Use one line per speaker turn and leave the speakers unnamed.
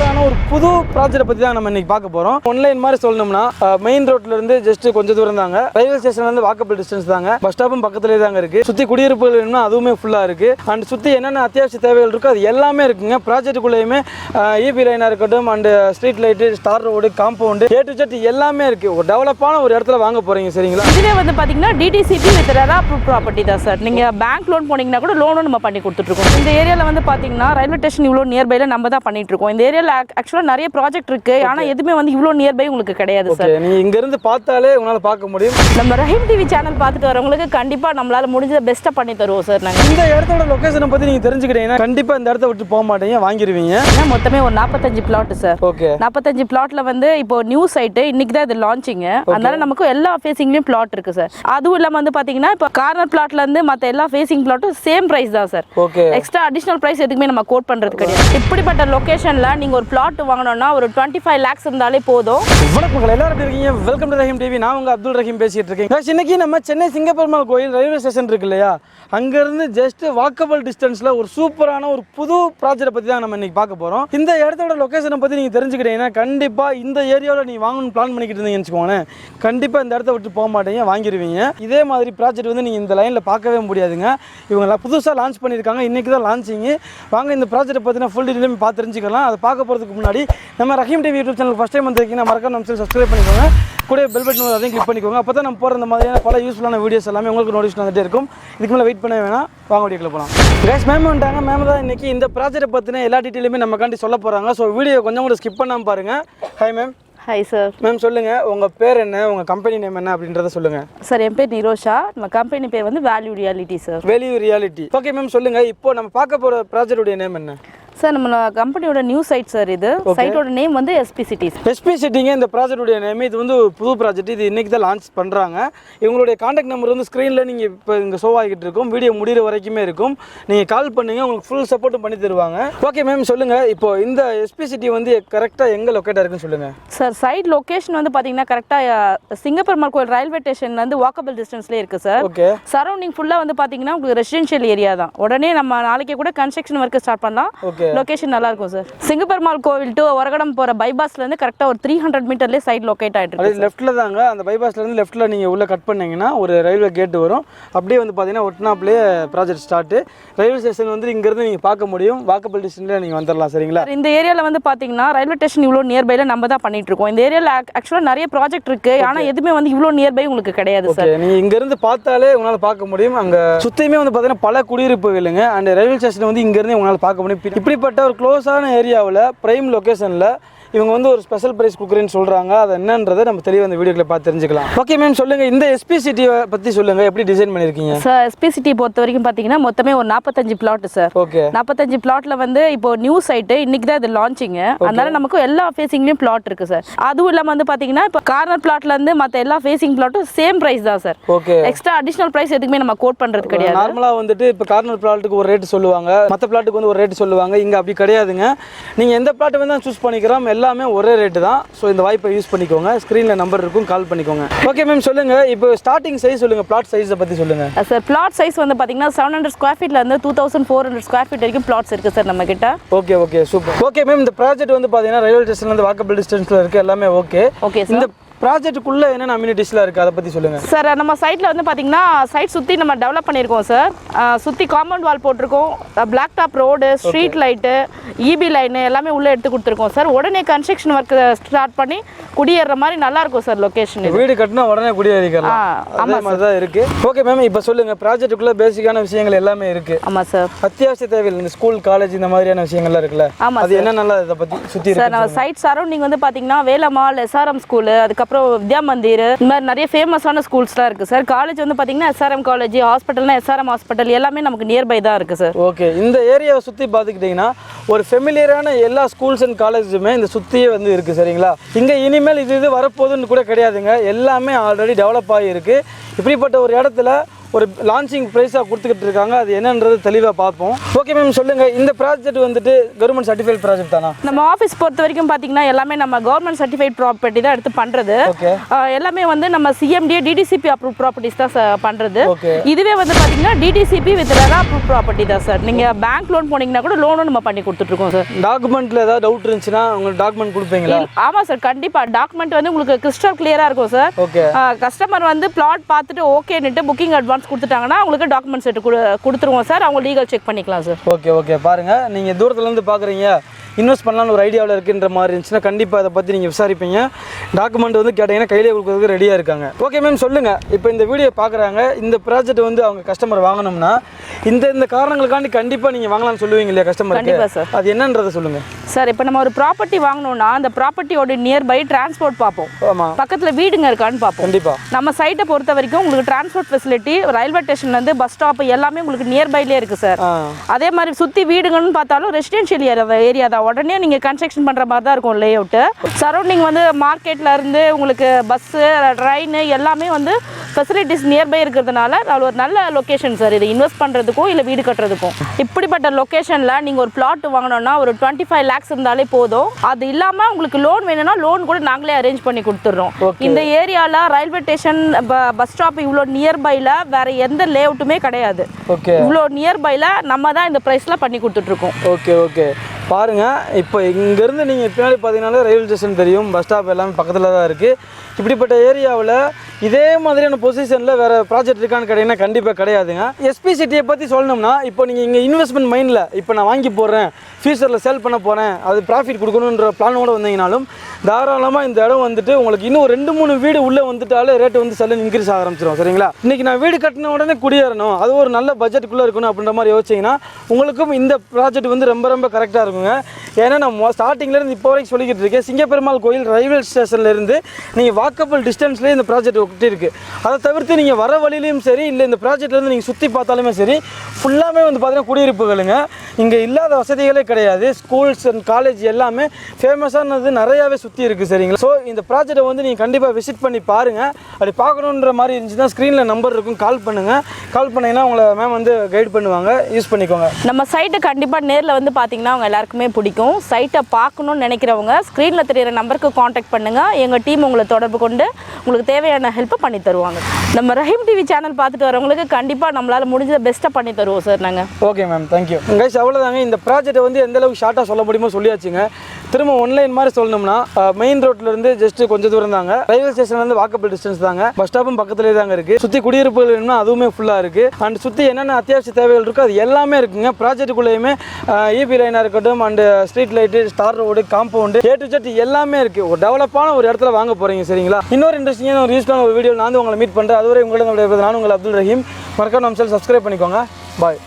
சூப்பரான ஒரு புது ப்ராஜெக்ட் பற்றி தான் நம்ம இன்னைக்கு பார்க்க போகிறோம் ஒன்லைன் மாதிரி சொல்லணும்னா மெயின் ரோட்ல இருந்து ஜஸ்ட் கொஞ்சம் தூரம் தாங்க. ரயில்வே ஸ்டேஷன்ல இருந்து வாக்கபிள் டிஸ்டன்ஸ் தாங்க. பஸ் ஸ்டாப்பும் பக்கத்துலேயே தாங்க இருக்கு. சுற்றி குடியிருப்புகள் வேணும்னா அதுவுமே ஃபுல்லாக இருக்கு. அண்ட் சுற்றி என்னென்ன அத்தியாவசிய தேவைகள் இருக்கோ அது எல்லாமே இருக்குங்க. ப்ராஜெக்ட்டுக்குள்ளேயுமே இபி லைனாக இருக்கட்டும் and street light star road compound A to Z எல்லாமே இருக்கு. ஒரு டெவலப்பான ஒரு இடத்துல வாங்க போறீங்க சரிங்களா?
இதுலேயே வந்து பார்த்தீங்கன்னா DTCP with RERA proof property தான் சார் நீங்கள் பேங்க் லோன் போனீங்கன்னா கூட லோனும் நம்ம பண்ணி கொடுத்துட்ருக்கோம் இந்த ஏரியாவில் வந்து பார்த்தீங்கன்னா ரயில்வே ஸ்டேஷன் இவ்வளோ நியர்பைல நம்ம தான் பண்ணிட்டு இருக்கோம். இந்த ஏரியாவில் ஆக்சுவலாக நிறைய ப்ராஜெக்ட் இருக்கு. ஆனால் எதுவுமே வந்து இவ்வளோ நியர்பை உங்களுக்கு கிடையாது சார்
ஓகே நீங்க இங்க இருந்து பார்த்தாலே உங்களால பார்க்க முடியும்.
நம்ம ரஹீம் டிவி சேனல் பார்த்துட்டு வரவங்களுக்கு கண்டிப்பாக நம்மளால முடிஞ்ச பெஸ்ட்டாக பண்ணி தருவோம் சார் நாங்கள்
இந்த இடத்தோட லொகேஷனை பத்தி நீங்க தெரிஞ்சுக்கிட்டீங்கன்னா கண்டிப்பா இந்த இடத்த விட்டு போக மாட்டீங்க வாங்கிடுவீங்க
ஏன்னா மொத்தமே ஒரு நாற்பத்தஞ்சு பிளாட் சார்
ஓகே
நாற்பத்தஞ்சு பிளாட்ல வந்து இப்போ நியூ சைட்டு இன்னைக்கு தான் இது லான்ச்சிங் அதனால நமக்கு எல்லா ஃபேஸிங்லயும் பிளாட் இருக்கு சார் அதுவும் இல்லாம வந்து பாத்தீங்கன்னா இப்போ கார்னர் பிளாட்ல இருந்து மத்த எல்லா ஃபேஸிங் பிளாட்டும் சேம் பிரைஸ் தான் sir
okay
extra additional price எதுக்குமே நம்ம கோட் பண்றது கிடையாது. இப்படிப்பட்ட லொகேஷன்ல நீங்கள் ஒரு பிளாட் வாங்கணும்னா ஒரு டுவெண்ட்டி ஃபைவ் லேக்ஸ் இருந்தாலே போதும்.
வணக்கம் மக்கள் எல்லாரும் எப்படி இருக்கீங்க? வெல்கம் டு ரஹீம் டிவி நான் உங்கள் அப்துல் ரஹீம் பேசிகிட்டு இருக்கேன். Guys, இன்னைக்கு நம்ம சென்னை சிங்கப்பெருமாள் கோயில் ரயில்வே ஸ்டேஷன் இருக்கு இல்லையா? அங்கேருந்து ஜஸ்ட் வாக்கபிள் டிஸ்டன்ஸில் ஒரு சூப்பரான ஒரு புது ப்ராஜெக்ட் பற்றி தான் நம்ம இன்னைக்கு பார்க்க போகிறோம் இந்த இடத்தோட லொகேஷனை பற்றி நீங்கள் தெரிஞ்சுக்கிட்டீங்கன்னா கண்டிப்பாக இந்த ஏரியாவில் நீங்கள் வாங்கணும்னு பிளான் பண்ணிக்கிட்டு இருந்தீங்கன்னு வச்சுக்கோங்களேன். கண்டிப்பாக இந்த இடத்த விட்டு போக மாட்டீங்க வாங்கிடுவீங்க இதே மாதிரி ப்ராஜெக்ட் வந்து நீங்கள் இந்த லைனில் பார்க்கவே முடியாதுங்க. இவங்க புதுசாக லான்ச் பண்ணியிருக்காங்க. இன்றைக்கி தான் லான்ச்சிங்கு வாங்க இந்த ப்ராஜெக்ட் பற்றின ஃபுல் டீட்டெயிலும் பார்த்து தெரிஞ்சுக்கலாம். அதை பார்க்க போகிறதுக்கு முன்னாடி நம்ம Rahim TV YouTube channel first time வந்திருக்கீங்கன்னா மறக்காம நம்ம சப்ஸ்கிரைப் பண்ணிக்கோங்க. கூட பெல் பட்டன் அதையும் கிளிக் பண்ணிக்கோங்க. அப்போ தான் நம்ம போகிற இந்த மாதிரியான பல யூஸ்ஃபுல்லான வீடியோஸ் எல்லாமே உங்களுக்கு நோட்டிஃபிகேஷன் வந்துட்டே இருக்கும். இதுக்கு மேலே வெயிட் பண்ண வேணாம். வாங்க வீடியோக்குள்ள போகலாம் கேஸ் மேம் வந்துட்டாங்க. மேம் தான் இன்னைக்கு இந்த ப்ராஜெக்ட் பற்றின எல்லா டீட்டெயிலுமே நம்ம காண்டி சொல்ல போகிறாங்க ஸோ வீடியோ கொஞ்சம் கூட ஸ்கிப் பண்ணாமல் பாருங்கள் hi ma'am
hi sir
ma'am சொல்லுங்கள் உங்கள் பேர் என்ன? உங்கள் கம்பெனி நேம் என்ன? அப்படின்றத சொல்லுங்கள்
சார் என் பேர் நிரோஷா. நம்ம கம்பெனி பேர் வந்து value reality sir
value reality okay ma'am சொல்லுங்கள் இப்போ நம்ம பார்க்க போகிற ப்ராஜெக்டுடைய நேம் என்ன?
சார் நம்ம கம்பெனியோட நியூ சைட் சார் இது. சைட்டோட நேம் வந்து எஸ்பி சிட்டிஸ்
எஸ்பி சிட்டிங்க இந்த ப்ராஜெக்டுடைய நேம் இது வந்து புது ப்ராஜெக்ட் இது இன்னைக்கு தான் லான்ச் பண்ணுறாங்க இவங்களுடைய காண்டாக்ட் நம்பர் வந்து ஸ்க்ரீனில் நீங்கள் இப்போ இங்கே ஷோ ஆகிட்டு இருக்கும். வீடியோ முடிகிற வரைக்குமே இருக்கும். நீங்கள் கால் பண்ணுங்க உங்களுக்கு ஃபுல் சப்போர்ட்டும் பண்ணி தருவாங்க. ஓகே மேம் சொல்லுங்கள் இப்போ இந்த எஸ்பி சிட்டி வந்து கரெக்டாக எங்கே லொக்கேட்டாக இருக்குன்னு சொல்லுங்கள்
சார் சைட் லொகேஷன் வந்து பார்த்தீங்கன்னா கரெக்டாக சிங்கப்பெருமாள் கோயில் ரயில்வே ஸ்டேஷன்ல இருந்து வாக்கபிள் டிஸ்டன்ஸ்லேயே இருக்குது சார்.
ஓகே
சரௌண்டிங் ஃபுல்லாக வந்து பார்த்தீங்கன்னா உங்களுக்கு ரெசிடென்ஷியல் ஏரியா தான். உடனே நம்ம நாளைக்கே கூட கன்ஸ்ட்ரக்ஷன் ஒர்க்கு ஸ்டார்ட் பண்ணலாம்.
ஓகே
லொகேஷன் நல்லா இருக்கும் சார் சிங்கப்பெருமாள் கோவில் டு ஒரகடம் போகிற பைபாஸ்லேருந்து கரெக்டாக ஒரு த்ரீ ஹண்ட்ரட் மீட்டர்லேயே சைட் லொக்கேட் ஆகிட்டு
அது
இருக்கு
லெஃப்ட்டில் தாங்க. அந்த பைபாஸ்லேருந்து லெஃப்ட்டில் நீங்கள் உள்ளே கட் பண்ணீங்கன்னா ஒரு ரயில்வே கேட் வரும். அப்படியே வந்து பார்த்தீங்கன்னா ஒட்டினாப்லேயே ப்ராஜெக்ட் ஸ்டார்ட்டு ரயில்வே ஸ்டேஷன் வந்து இங்கேருந்து நீங்கள் பார்க்க முடியும். வாக்கபிள் டிஸ்டன்ஸில் நீங்கள் வந்துடலாம் சரிங்களா?
இந்த ஏரியாவில் வந்து பார்த்தீங்கன்னா ரயில்வே ஸ்டேஷன் இவ்வளோ நியர்பைல நம்ம தான் பண்ணிட்டு இருக்கோம். இந்த ஏரியாவில் ஆக்சுவலாக நிறைய ப்ராஜெக்ட் இருக்கு. ஆனால் எதுவுமே வந்து இவ்வளோ நியர்பை உங்களுக்கு கிடையாது சார்
ஓகே நீங்கள் இங்கேருந்து பார்த்தாலே உங்களால் பார்க்க முடியும். அங்கே சுற்றியுமே வந்து பார்த்தீங்கன்னா பல குடியிருப்புகளுங்க அண்ட் ரயில்வே ஸ்டேஷன் வந்து இங்கேருந்து உங்களால் பார்க்க முடியும். இப்படி- இப்படிப்பட்ட ஒரு க்ளோஸான ஏரியாவில் ப்ரைம் லொக்கேஷனில் இவங்க வந்து ஒரு ஸ்பெஷல் ப்ரைஸ் கொடுக்குறேன்னு சொல்கிறாங்க அது என்னன்றதை நம்ம தெளிவாக இந்த வீடியோக்களை பார்த்து தெரிஞ்சுக்கலாம். ஓகே மேம் சொல்லுங்கள் இந்த எஸ்பி சிட்டியை பற்றி சொல்லுங்கள் எப்படி டிசைன் பண்ணியிருக்கீங்க?
சார் எஸ்பி சிட்டி பொறுத்த வரைக்கும் பார்த்தீங்கன்னா மொத்தமே ஒரு நாற்பத்தஞ்சு பிளாட் சார்
ஓகே
நாற்பத்தஞ்சு பிளாட்ல வந்து இப்போ நியூ சைட்டு இன்னைக்கு தான் இது லான்ச்சிங் அதனால நமக்கு எல்லா ஃபேஸிங்லயும் பிளாட் இருக்கு சார் அதுவும் இல்லாம வந்து பாத்தீங்கன்னா இப்போ கார்னர் பிளாட்ல இருந்து மத்த எல்லா ஃபேஸிங் பிளாட்டும் சேம் பிரைஸ் தான் sir
okay
extra additional price எதுக்குமே நம்ம கோட் பண்றது கிடையாது.
நார்மலாக வந்துட்டு இப்போ கார்னர் பிளாட்டுக்கு ஒரு ரேட் சொல்லுவாங்க. மற்ற பிளாட்டுக்கு வந்து ஒரு ரேட் சொல்லுவாங்க. இங்கே அப்படி கிடையாதுங்க. நீங்கள் எந்த பிளாட் வேணால் சூஸ் பண்ணிக்கிறோம் எல்லாமே ஒரே ரேட்டு தான். ஸோ இந்த வாய்ப்பை யூஸ் பண்ணிக்கோங்க. ஸ்க்ரீனில் நம்பர் இருக்கும் கால் பண்ணிக்கோங்க. ஓகே மேம் சொல்லுங்கள் இப்போ ஸ்டார்டிங் சைஸ் சொல்லுங்கள் பிளாட் சைஸை பற்றி சொல்லுங்கள்
சார் பிளாட் சைஸ் வந்து பாத்தீங்கன்னா செவன் ஹண்ட்ரட் ஸ்கொயர் ஃபீட்ல இருந்து two thousand four hundred square feet வரைக்கும் பிளாட்ஸ் இருக்கு சார் நம்ம கிட்ட.
Okay okay super okay ma'am இந்த ப்ராஜெக்ட் வந்து பார்த்தீங்கன்னா ரயில்வே ஸ்டேஷன்லேருந்து வாக்கபிள் டிஸ்டன்ஸில் இருக்குது எல்லாமே ஓகே
ஓகே சார்
இந்த ப்ராஜெக்ட்டுக்குள்ளே என்னென்ன அம்யூனிட்டிஸ்லாம் இருக்குது அதை பற்றி சொல்லுங்கள்
சார் நம்ம சைட்டில் வந்து பார்த்தீங்கன்னா சைட் சுற்றி நம்ம டெவலப் பண்ணியிருக்கோம் சார் சுற்றி காம்பவுண்ட் வால் போட்டிருக்கோம். Black top road street light EB line எல்லாமே உள்ளே எடுத்து கொடுத்துருக்கோம் சார் உடனே கன்ஸ்ட்ரக்ஷன் ஒர்க் ஸ்டார்ட் பண்ணி குடியேற மாதிரி நல்லா இருக்கும் சார் லொக்கேஷன்
வீடு கட்டினா உடனே குடியேறிக்கலாம். அதே மாதிரி தான் இருக்குது ஓகே மேம் இப்போ சொல்லுங்கள் ப்ராஜெக்ட்டுக்குள்ளே பேசிக்கான விஷயங்கள் எல்லாமே இருக்குது
ஆமாம் சார்
அத்தியாவசிய தேவைகள் இந்த ஸ்கூல் காலேஜ் இந்த மாதிரியான விஷயங்கள்லாம் இருக்குல்ல?
ஆமா
அது என்னென்னலாம் இதை பற்றி சுற்றி
சார் நம்ம சைட் சரௌண்டிங் வந்து பார்த்தீங்கன்னா வேலம்மாள் எஸ்ஆர்எம் ஸ்கூலு அதுக்கப்புறம் அப்புறம் வித்யா மந்திர் இந்த மாதிரி நிறைய ஃபேமஸான ஸ்கூல்ஸ்லாம் இருக்குது சார் காலேஜ் வந்து பார்த்தீங்கன்னா எஸ்ஆர்எம் காலேஜ் ஹாஸ்பிட்டல்னா எஸ்ஆர்எம் ஹாஸ்பிட்டல் எல்லாமே நமக்கு நியர்பை தான் இருக்குது சார்
ஓகே இந்த ஏரியாவை சுற்றி பார்த்துக்கிட்டிங்கன்னா ஒரு ஃபெமிலியரான எல்லா ஸ்கூல்ஸ் அண்ட் காலேஜுமே இந்த சுற்றியே வந்து இருக்குது சரிங்களா? இங்கே இனிமேல் இது இது வரப்போகுதுன்னு கூட கிடையாதுங்க. எல்லாமே ஆல்ரெடி டெவலப் ஆகியிருக்கு இப்படிப்பட்ட ஒரு இடத்துல ஒரு லான்ச்சிங் ப்ரைஸாக கொடுத்துக்கிட்டு இருக்காங்க. அது என்னன்றது தெளிவாக பார்ப்போம். ஓகே மேம் சொல்லுங்கள் இந்த ப்ராஜெக்ட் வந்துட்டு கவர்மெண்ட் சர்டிஃபைட் ப்ராஜெக்ட் தானா?
நம்ம ஆஃபீஸ் பொறுத்த வரைக்கும் பார்த்தீங்கன்னா எல்லாமே நம்ம கவர்மெண்ட் சர்டிஃபைட் ப்ராப்பர்ட்டி தான் எடுத்து பண்ணுறது எல்லாமே வந்து நம்ம சிஎம்டிஏ டிடிசிபி அப்ரூவ் ப்ராப்பர்ட்டிஸ் தான் சார் பண்ணுறது இதுவே வந்து பார்த்தீங்கன்னா DTCP with RERA approve property தான் சார் நீங்கள் பேங்க் லோன் போனீங்கன்னா கூட லோனும் நம்ம பண்ணி கொடுத்துட்ருக்கோம் சார்
டாக்குமெண்ட்டில் ஏதாவது டவுட் இருந்துச்சுன்னா உங்களுக்கு டாக்குமெண்ட் கொடுப்பீங்களா?
ஆமாம் சார் கண்டிப்பாக டாக்குமெண்ட் வந்து உங்களுக்கு கிறிஸ்டல் கிளியராக இருக்கும் சார் கஸ்டமர் வந்து பிளாட் பார்த்துட்டு ஓகேன்னுட்டு புக்கிங் அட்வான்ஸ் கொடுத்துட்டாங்கன்னா உங்களுக்கு டாக்குமெண்ட் செட்டு கொடுத்துருவோம் சார் அவங்க லீகல் செக் பண்ணிக்கலாம் சார்
ஓகே ஓகே பாருங்கள் நீங்கள் தூரத்துலேருந்து பார்க்குறீங்க இன்வெஸ்ட் பண்ணலாம்னு ஒரு ஐடியாவில் இருக்குன்ற மாதிரி இருந்துச்சுன்னா கண்டிப்பாக அதை பற்றி நீங்கள் விசாரிப்பீங்க. டாக்குமெண்ட் வந்து கேட்டிங்கன்னா கையிலே கொடுக்கறதுக்கு ரெடியாக இருக்காங்க. ஓகே மேம் சொல்லுங்கள் இப்போ இந்த வீடியோ பார்க்குறாங்க. இந்த ப்ராஜெக்ட் வந்து அவங்க கஸ்டமர் வாங்கணும்னா இந்த இந்த காரணங்களுக்காண்டி கண்டிப்பாக நீங்கள் வாங்கலாம்னு சொல்லுவீங்க இல்லையா
கண்டிப்பா சார்.
அது என்னன்றதை சொல்லுங்கள்
சார் இப்போ நம்ம ஒரு ப்ராப்பர்ட்டி வாங்கணும்னா அந்த ப்ராப்பர்ட்டியோட நியர்பை டிரான்ஸ்போர்ட் பார்ப்போம். பக்கத்தில் வீடுங்க இருக்கான்னு பார்ப்போம்.
கண்டிப்பாக
நம்ம சைட்டை பொறுத்த வரைக்கும் உங்களுக்கு டிரான்ஸ்போர்ட் ஃபெசிலிட்டி ரயில்வே ஸ்டேஷன்லேருந்து பஸ் ஸ்டாப் எல்லாமே உங்களுக்கு நியர்பைலே இருக்குது சார் அதே மாதிரி சுற்றி வீடுங்கன்னு பார்த்தாலும் ரெசிடென்ஷியல் ஏரியா ஏரியா தான் உடனே நீங்கள் கன்ஸ்ட்ரக்ஷன் பண்ணுற மாதிரி தான் இருக்கும் லே அவுட்டு சரௌண்டிங் வந்து மார்க்கெட்டில் இருந்து உங்களுக்கு பஸ்ஸு ட்ரெயின் எல்லாமே வந்து ஃபெசிலிட்டிஸ் நியர்பை இருக்கிறதுனால அது ஒரு நல்ல லொக்கேஷன் சார் இது இன்வெஸ்ட் பண்ணுறதுக்கும் இல்லை வீடு கட்டுறதுக்கும் இப்படிப்பட்ட லொக்கேஷனில் நீங்கள் ஒரு பிளாட் வாங்கணும்னா ஒரு டுவெண்ட்டி ஃபைவ் லேக்ஸ் இருந்தாலே போதும். அது இல்லாமல் உங்களுக்கு லோன் வேணும்னா லோன் கூட நாங்களே அரேஞ்ச் பண்ணி கொடுத்துட்றோம். இந்த ஏரியாவில் ரயில்வே ஸ்டேஷன் பஸ் ஸ்டாப் இவ்வளோ நியர்பையில் வேற எந்த லேஅவுட்டுமே கிடையாது.
ஓகே
இவ்வளோ நியர்பையில் நம்ம தான் இந்த ப்ரைஸில் பண்ணி கொடுத்துட்ருக்கோம்
ஓகே ஓகே பாருங்கள் இப்போ இங்கேருந்து நீங்கள் பின்னாடி பார்த்தீங்கன்னாலே ரயில்வே ஸ்டேஷன் தெரியும் பஸ் ஸ்டாப் எல்லாமே பக்கத்தில் தான் இருக்குது இப்படிப்பட்ட ஏரியாவில் இதே மாதிரியான பொசிஷனில் வேறு ப்ராஜெக்ட் இருக்கான்னு கேட்டிங்கன்னா கண்டிப்பாக கிடையாதுங்க. எஸ்பி சிட்டியை பற்றி சொல்லணும்னா இப்போ நீங்கள் இங்கே இன்வெஸ்ட்மெண்ட் மைண்டில் இப்போ நான் வாங்கி போடுறேன் ஃபியூச்சரில் சேல் பண்ண போகிறேன் அது ப்ராஃபிட் கொடுக்கணுன்ற பிளானோடு வந்தீங்கனாலும் தாராளமாக இந்த இடம் வந்துட்டு உங்களுக்கு இன்னும் ரெண்டு மூணு வீடு உள்ளே வந்துட்டாலே ரேட்டு வந்து செல்லு இன்க்ரீஸ் ஆக ஆரம்பிச்சிடும் சரிங்களா? இன்றைக்கி நான் வீடு கட்டின உடனே குடியேறணும் அது ஒரு நல்ல பட்ஜெட்டுக்குள்ளே இருக்கணும் அப்படின்ற மாதிரி யோசிச்சிங்கன்னா உங்களுக்கும் இந்த ப்ராஜெக்ட் வந்து ரொம்ப ரொம்ப கரெக்டாக இருக்குங்க. ஏன்னா நான் ஸ்டார்டிங்லேருந்து இப்போ வரைக்கும் சொல்லிக்கிட்டு இருக்கேன் சிங்கப்பெருமாள் கோயில் ரயில்வே ஸ்டேஷன்லேருந்து நீங்கள் வாக்கபிள் டிஸ்டன்ஸ்லேயே இந்த ப்ராஜெக்ட் ஒட்டி இருக்குது அதை தவிர்த்து நீங்கள் வர வழியிலையும் சரி இல்லை இந்த ப்ராஜெக்ட்லேருந்து நீங்கள் சுற்றி பார்த்தாலுமே சரி ஃபுல்லாமே வந்து பார்த்தீங்கன்னா குடியிருப்புகளுங்க. இங்கே இல்லாத வசதிகளே கிடையாது. ஸ்கூல்ஸ் அண்ட் காலேஜ் எல்லாமே ஃபேமஸானது நிறையாவே சுற்றி இருக்குது சரிங்களா? ஸோ இந்த ப்ராஜெக்ட்டை வந்து நீங்கள் கண்டிப்பாக விசிட் பண்ணி பாருங்கள் அப்படி பார்க்கணுன்ற மாதிரி இருந்துச்சுன்னா ஸ்க்ரீனில் நம்பர் இருக்கும். கால் பண்ணுங்கள் கால் பண்ணிங்கன்னா உங்களை மேம் வந்து கைட் பண்ணுவாங்க. யூஸ் பண்ணிக்கோங்க.
நம்ம சைட்டை கண்டிப்பாக நேரில் வந்து பார்த்தீங்கன்னா அவங்க எல்லாருக்குமே பிடிக்கும். சைட்டை பார்க்கணும்னு நினைக்கிறவங்க ஸ்க்ரீனில் தெரியிற நம்பருக்கு காண்டாக்ட் பண்ணுங்கள் எங்கள் டீம் உங்களை தொடர்பு கொண்டு உங்களுக்கு தேவையான ஹெல்ப்பை பண்ணி தருவாங்க. நம்ம ரஹீம் டிவி சேனல் பார்த்துட்டு வரவங்களுக்கு கண்டிப்பாக நம்மளால் முடிஞ்ச பெஸ்ட்டாக பண்ணி தருவோம் சார் நாங்கள்
ஓகே மேம் தேங்க்யூ கைஸ் அவ்வளோதாங்க இந்த ப்ராஜெக்ட்டை வந்து எந்த அளவுக்கு ஷார்ட்டாக சொல்ல முடியுமோ சொல்லியாச்சுங்க. திரும்ப ஒன்லைன் மாதிரி சொல்லணும்னா மெயின் ரோட்லேருந்து ஜஸ்ட் கொஞ்சம் தூரம் தாங்க. ரயில்வே ஸ்டேஷன்லேருந்து வாக்கபிள் டிஸ்டன்ஸ் தாங்க. பஸ் ஸ்டாப்பும் பக்கத்துலேயே தாங்க இருக்குது சுற்றி குடியிருப்புகள் வேணும்னா அதுவுமே ஃபுல்லாக இருக்குது அண்ட் சுற்றி என்னென்ன அத்தியாவசிய தேவைகள் இருக்கோ அது எல்லாமே இருக்குங்க. ப்ராஜெக்ட்டுக்குள்ளேயுமே இபி லைனாக இருக்கட்டும் and street light star road compound A to Z எல்லாமே இருக்குது ஒரு டெவலப்பான ஒரு இடத்துல வாங்க போகிறீங்க சரிங்களா? இன்னொரு இன்ட்ரெஸ்டிங்கான ஒரு யூஸ்ஃபுல்லான ஒரு வீடியோ நான் வந்து உங்களை மீட் பண்ணுறேன் அதுவரை உங்களிடம் நான் உங்கள் அப்துல் ரஹீம். மறக்காம நம்ம சப்ஸ்கிரைப் பண்ணிக்கோங்க. பாய்